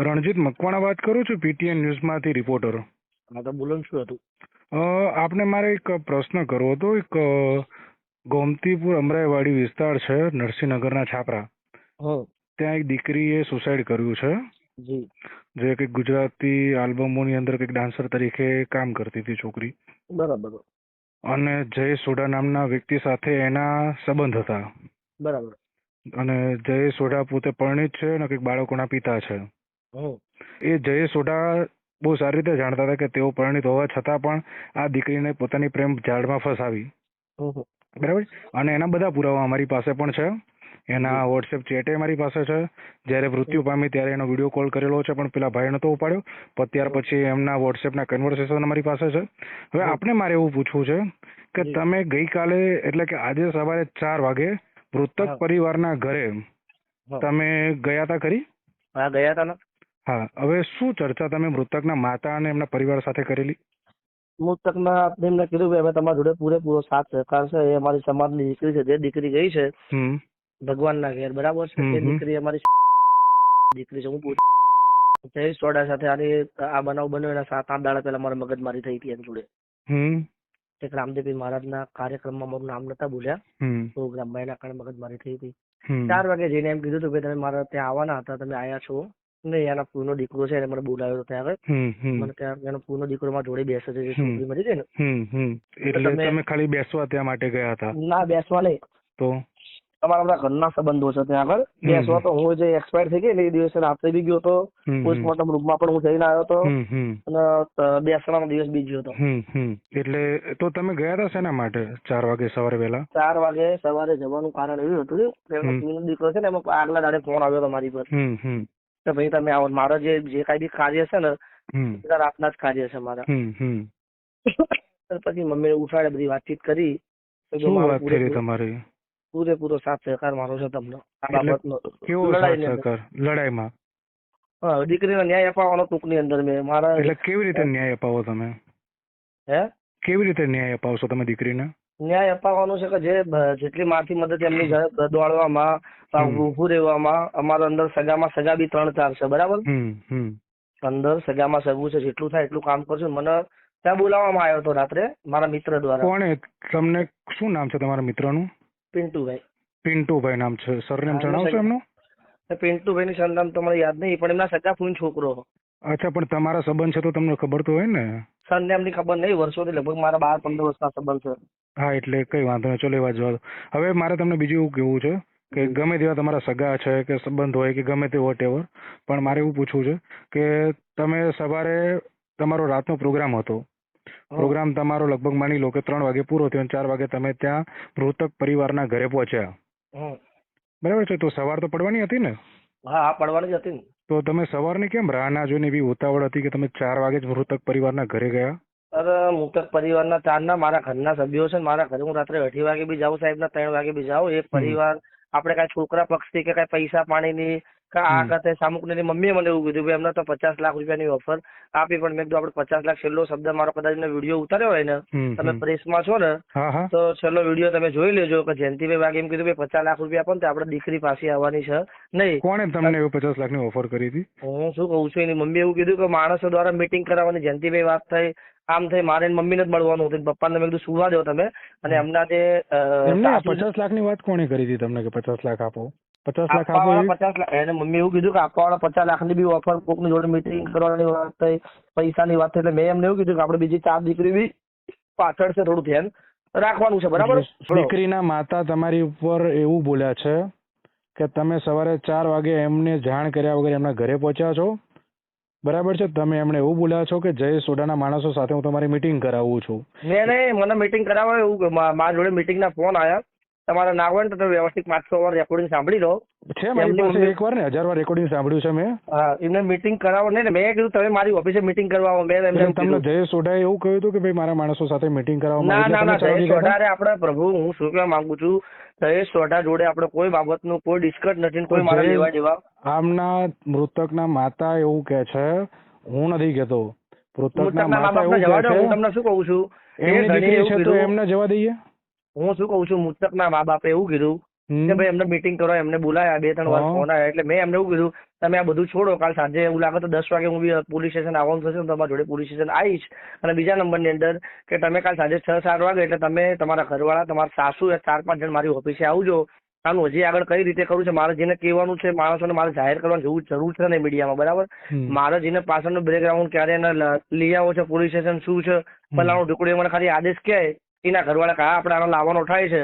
રણજીત મકવાણા વાત કરું છું પીટીએન ન્યૂઝમાંથી રિપોર્ટર. હા તો બોલો શું હતું? આપને મારે એક પ્રશ્ન કરવો હતો. એક ગોમતીપુર અમરાઈવાડી વિસ્તાર છે નરસિંહનગરના છાપરા. ત્યાં એક દીકરીએ સુસાઇડ કર્યું છે. જે. કંઈક ગુજરાતી આલ્બમોની અંદર કંઈક ડાન્સર તરીકે કામ કરતી હતી છોકરી. બરાબર. અને જય સોઢા નામના વ્યક્તિ સાથે એના સંબંધ હતા. બરાબર. અને જય સોઢા પોતે પરણિત છે અને કંઈક બાળકોના પિતા છે. એ જય સોઢા બહુ સારી રીતે જાણતા હતા કે તેઓ પરિણિત હોવા છતાં પણ આ દીકરીને પોતાની પ્રેમ ઝાડમાં ફસાવી. બરાબર? અને એના બધા પુરાવા અમારી પાસે પણ છે. એના વોટ્સએપ ચેટે મારી પાસે છે. જ્યારે મૃત્યુ પામી ત્યારે એનો વીડિયો કોલ કરેલો છે પણ પેલા ભાઈ નતો ઉપાડ્યો. પણ ત્યાર પછી એમના વોટ્સએપના કન્વર્સેશન અમારી પાસે છે. હવે આપણે મારે એવું પૂછવું છે કે. તમે ગઈકાલે એટલે કે આજે સવારે ચાર વાગે મૃતક પરિવારના ઘરે તમે ગયા હતા ખરી? હા ગયા હતા ને. હા હવે શું ચર્ચા તમે મૃતકના માતા અને એમના પરિવાર સાથે કરેલી? મૃતકના આપણે એમને કીધું કે અમે તમારા જોડે પૂરેપૂરો સાથ સહકાર છે એ અમારી સમાજની દીકરી છે જે દીકરી ગઈ છે ભગવાનના ઘેર બરાબર છે? એ દીકરી અમારી દીકરી છે હું પૂછ જયેશ ચોડા સાથે આની આ બનાવ બન્યો એના સાત આઠ દાડા પહેલા મારા મગજમારી થઈ હતી એની જોડે. એક રામદેવી મહારાજના કાર્યક્રમમાં મારું નામ નતા બોલ્યા. પ્રોગ્રામમાં એના કારણે મગજમારી થઈ હતી. ચાર વાગે જઈને એમ કીધું હતું કે તમે મારા ત્યાં આવવાના હતા તમે આયા છો. નહીં એના પૂનો દીકરો છે એને મને બોલાવ્યો હતો ત્યાં આગળ મને ત્યાં એનો પૂનો દીકરો મારા જોડે બેસે છે જે છોકરી મરી છે ને. એટલે તમે- ખાલી બેસવા ત્યાં માટે ગયા હતા? ના બેસવા નહીં. તો? તમારા બધા ઘરના સંબંધો છે ત્યાં આગળ. બેસવા તો હું જે એક્સપાયર થઈ ગઈ ને એ દિવસે રાત્રે બી ગયો હમ. પોસ્ટમોર્ટમ રૂમમાં પણ હું જઈને આવ્યો હમ અને ત- બેસવાનો દિવસ બી ગયો હતો એટલે તો તમે ગયા હતા શેના માટે ચાર વાગે સવારે વહેલા? ચાર વાગે સવારે જવાનું કારણ એવું હતું. કે દીકરો છે ને એમાં આગલા દાડે ફોન આવ્યો હતો મારી પર. કે ભાઈ તમે આવો મારો જે જે કાંઈ બી કાર્ય છે ને બધા રાતના જ કાર્ય છે મારા. પછી મમ્મી ઉઠાડે બધી વાતચીત કરી. તમારી? પૂરેપૂરો સાથ સહકાર મારો છે તમને. આ બાબતનો. કેવો સહકાર? લડાઈમાં? હા દીકરીને ન્યાય અપાવવાનો ટૂંકની અંદર મેં. મારા એટલે કેવી રીતે ન્યાય અપાવો તમે? હે? કેવી રીતે ન્યાય અપાવશો તમે દીકરીને? ન્યાય અપાવવાનો છે કે જે જેટલી મારથી મદદ એમની ઘરે દોડવામાં. ઊભું રહેવામાં અમારા અંદર સગામાં સગા બી ત્રણ ચાર છે બરાબર? અંદર સગામાં સગું છે જેટલું થાય એટલું કામ કરજો. મને ત્યાં બોલાવવામાં આવ્યો હતો રાત્રે મારા મિત્ર દ્વારા. કોણે તમને શું નામ છે તમારા મિત્રનું? પિન્ટુભાઈ. પિન્ટુભાઈ નામ છે. સરનેમ જણાવશો એમનું? પિન્ટુભાઈ ની સરનામ તો મને યાદ નહીં પણ એમના સગા ફૂન છોકરો. અચ્છા પણ તમારા સંબંધ છે તો તમને ખબર તો હોય ને? સરનામની ખબર નહીં વર્ષોથી લગભગ મારા બાર પંદર વર્ષના સંબંધ છે. હા એટલે કઈ વાંધો નહીં ચલો એ વાત જવા દો હવે મારે તમને બીજું એવું કેવું છે કે ગમે તેવા તમારા સગા છે કે સંબંધ હોય કે ગમે તે વોટ પણ મારે એવું પૂછવું છે કે તમે સવારે તમારો રાતનો પ્રોગ્રામ હતો. પ્રોગ્રામ તમારો લગભગ માની લો કે ત્રણ વાગે પૂરો થયો અને ચાર વાગે તમે ત્યાં મૃતક પરિવારના ઘરે પહોંચ્યા. બરાબર છે? તો સવાર તો પડવાની હતી ને? હા હા પડવાની જ હતી ને. તો તમે સવારની કેમ રાહ ના જોઈને એવી ઉતાવળ હતી કે તમે ચાર વાગે જ મૃતક પરિવારના ઘરે ગયા? અરે મૃતક પરિવારના ચારના મારા ઘરના સભ્યો છે મારા ઘરે હું રાત્રે અઢી વાગે બી જાઉં સાહેબના ત્રણ વાગે બી જાઉં. એક પરિવાર આપણે કાંઈ છોકરા પક્ષથી કે કાંઈ પૈસા પાણીની કે આ હમ. કાતે સામુકની મમ્મીએ મને એવું કીધું એમને તો પચાસ લાખ રૂપિયાની ઓફર આપી પણ મેં કીધું આપડે પચાસ લાખ છેલ્લો શબ્દ મારો કદાચ વીડિયો ઉતાર્યો હોય ને તમે. પ્રેસમાં છો ને તો છેલ્લો વીડિયો તમે જોઈ લેજો. કે જયંતિભાઈ વાગે એમ કીધું કે પચાસ લાખ રૂપિયા આપો ને તો આપણે દીકરી પાસે આવવાની છે. નહીં. કોણે તમને એવું પચાસ લાખની ઓફર કરી હતી? હું શું કહું છું એની મમ્મી એવું કીધું કે માણસો દ્વારા મીટિંગ કરાવવાની જયંતિભાઈ વાત થઈ. આમ થઈ મારે મમ્મી મમ્મીને જ મળવાનું હતું. પપ્પાને મેં કીધું સુવા દો તમે. અને એમના જે પચાસ લાખ લાખની વાત કોણે કરી હતી તમને કે પચાસ લાખ આપો? પચાસ લાખ આપો પચાસ લાખ. એને મમ્મી એવું કીધું કે આપવાવાળા પચાસ લાખની બી ઓફર કોકની જોડે મીટિંગ કરવાની વાત થઈ પૈસાની વાત થઈ. એટલે મેં એમને એવું કીધું કે આપણે બીજી ચાર દીકરી બી પાછળ છે થોડું ધ્યાન રાખવાનું છે. બરાબર? દીકરીના માતા તમારી ઉપર એવું બોલ્યા છે કે તમે સવારે ચાર વાગે એમને જાણ કર્યા વગર એમના ઘરે પહોંચ્યા છો. બરાબર છે? તમે એમણે એવું બોલ્યા છો કે જય સોડાના માણસો સાથે હું તમારી મીટિંગ કરાવું છું. મેં નહીં મને મીટિંગ કરાવવા એવું મારા જોડે મીટિંગના ફોન આવ્યા તમારે ના હોય ને તો તમે વ્યવસ્થિત પાંચસો વાર રેકોર્ડિંગ સાંભળી લો. છે મારી પાસે ને હજાર વાર રેકોર્ડિંગ સાંભળ્યું છે મેં. હા એમને મીટિંગ કરાવો નહીં ને મેં કીધું તમે મારી ઓફિસે મીટિંગ કરવા આવો મેં એમને તમને કીધું. જય સોઢાએ એવું કહ્યું હતું કે ભાઈ મારા માણસો સાથે મીટિંગ કરાવવા ના ના ના જયેશ સોઢારે આપણે પ્રભુ હું શું કહેવા માંગુ છું? જયેશ સોઢા જોડે આપણે કોઈ બાબતનું કોઈ ડિસ્કસ નથી કોઈ મારા જયેશ- લેવા દેવા. આમના મૃતકના માતા એવું કે છે હું નથી કહેતો. મૃતકના મૃતકના માતા એવું કહે છે હું તમને શું કહું છું? એમની દીકરી છે તો એમને જવા દઈએ? હું શું કહું છું મૃતકના મા બાપે એવું કીધું કે ભાઈ એમને મીટિંગ કરો એમને બોલાયા બે ત્રણ વાર. ફોન આવ્યા. એટલે મેં એમને એવું કીધું તમે આ બધું છોડો કાલ સાંજે એવું લાગે તો દસ વાગે હું બી પોલીસ સ્ટેશન આવવાનું થશે તમારા જોડે પોલીસ સ્ટેશન આવીશ. અને બીજા નંબરની અંદર કે તમે કાલ સાંજે છ સાત વાગે એટલે તમે તમારા ઘરવાળા તમારા સાસુ ચાર પાંચ જણ મારી ઓફિસે આવજો. આનું હજી આગળ કઈ રીતે કરવું છે મારે જેને કહેવાનું છે માણસોને મારે જાહેર કરવાની જરૂર જરૂર છે ને મીડિયામાં બરાબર. મારે જેને પાછળનો બ્રેકગ્રાઉન્ડ ક્યારે એને લઈ આવો છે પોલીસ સ્ટેશન શું છે પેલાનો ઢીકડું મને ખાલી આદેશ કહે. એના ઘરવાળા કહે આપણે આનો લાવવાનો થાય છે.